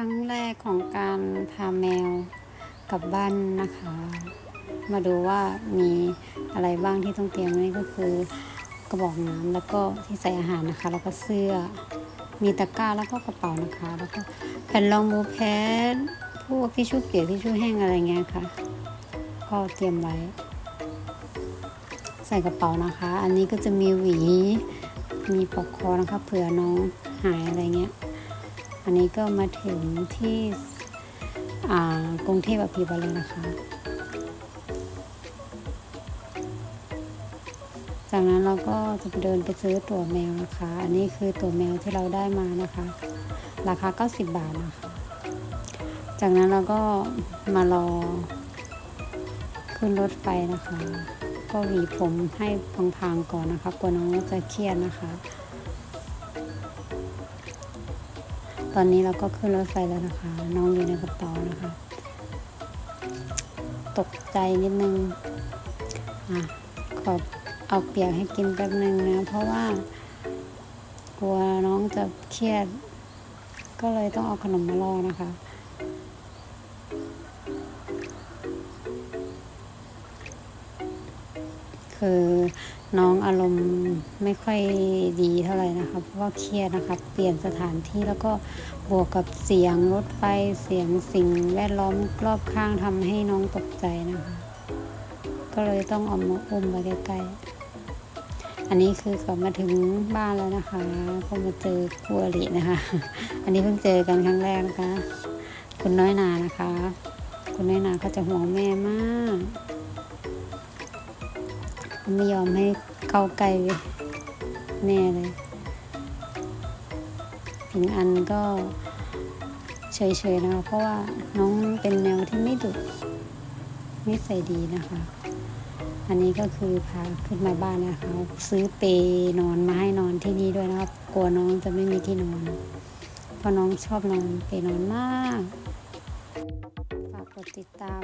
รั้งแรกของการพาแมวกลับบ้านนะคะ มาดูว่ามีอะไรบ้างที่ต้องเตรียมนี่ก็คือกระบอกน้ำแล้วก็ที่ใส่อาหารนะคะ แล้วก็เสื้อ มีตะกร้าแล้วก็กระเป๋านะคะ แล้วก็แผ่นรองมือแพทพวกที่ชู่เปียกที่ชู่แห้งอะไรเงี้ยค่ะ ก็เตรียมไว้ ใส่กระเป๋านะคะ อันนี้ก็จะมีหวี มีปลอกคอนะคะเผื่อน้องหายอะไรเงี้ย อันนี้ก็มาถึงที่กรุงเทพอภิบาลเลยนะคะ จากนั้นเราก็จะไปเดินไปซื้อตั๋วแมวนะคะ อันนี้คือตั๋วแมวที่เราได้มานะคะ ราคา 90 บาทนะคะ จากนั้นเราก็มารอขึ้นรถไฟนะคะ ก็หวีผมให้พังๆก่อนนะคะ กลัวน้องจะเครียดนะคะ ตอนนี้เราก็ขึ้นรถไฟแล้วนะคะ น้องอยู่ในกระเป๋านะคะ ตกใจนิดนึง อะ ขอเอาเปียกให้กินแป๊บนึงนะ เพราะว่า กลัวน้องจะเครียด ก็เลยต้องเอาขนมมาล่อนะคะ คือน้องอารมณ์ไม่ค่อยดีเท่าไหร่นะคะเพราะว่าเครียดนะคะเปลี่ยนสถานที่แล้วก็บวกกับเสียงรถไฟเสียงสิ่งแวดล้อมรอบข้างทำให้น้องตกใจนะคะ ก็เลยต้องเอามาอุ้มไปใกล้ๆอันนี้คือกลับมาถึงบ้านแล้วนะคะก็มาเจอกัวหลีนะคะ อันนี้เพิ่งเจอกันครั้งแรกนะคะ คุณน้อยนานะคะ คุณน้อยนาเขาจะห่วงแม่มาก ไม่ยอมให้เข้าใกล้แน่เลยถึงอันก็เฉยๆนะคะ เพราะว่าน้องเป็นแมวที่ไม่ดุไม่ใส่ดีนะคะ อันนี้ก็คือพาขึ้นมาบ้านนะคะ ซื้อเปนอนมาให้นอนที่นี่ด้วยนะครับ กลัวน้องจะไม่มีที่นอน เพราะน้องชอบนอนเปนอนมาก ฝากกดติดตาม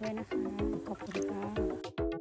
ด้วยนะคะ ขอบคุณค่ะ